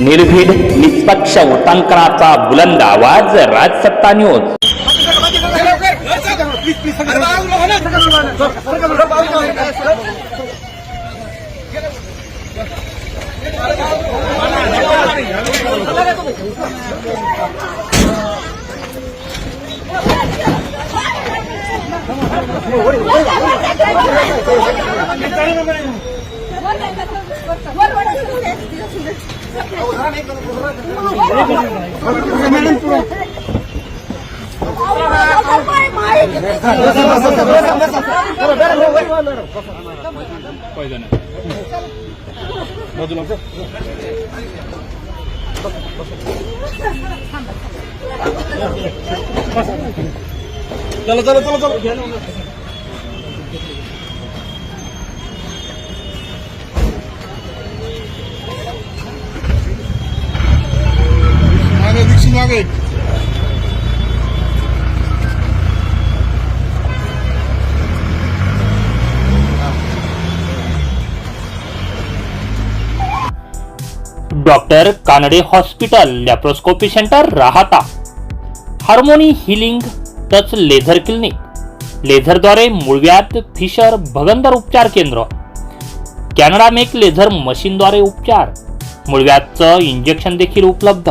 निर्भीड निष्पक्ष उटांकनाचा बुलंद आवाज राजसत्ता न्यूज चला चला চলো চলো চলো চলো। मागे. Doctor Kanade hospital laparoscopy centre Rahata harmony healing touch laser clinic लेझरद्वारे मुळव्यात फिशर भगंदर उपचार केंद्र. कॅनडा मेक लेझर मशीनद्वारे उपचार. मुळव्यातचं इंजेक्शन देखील उपलब्ध.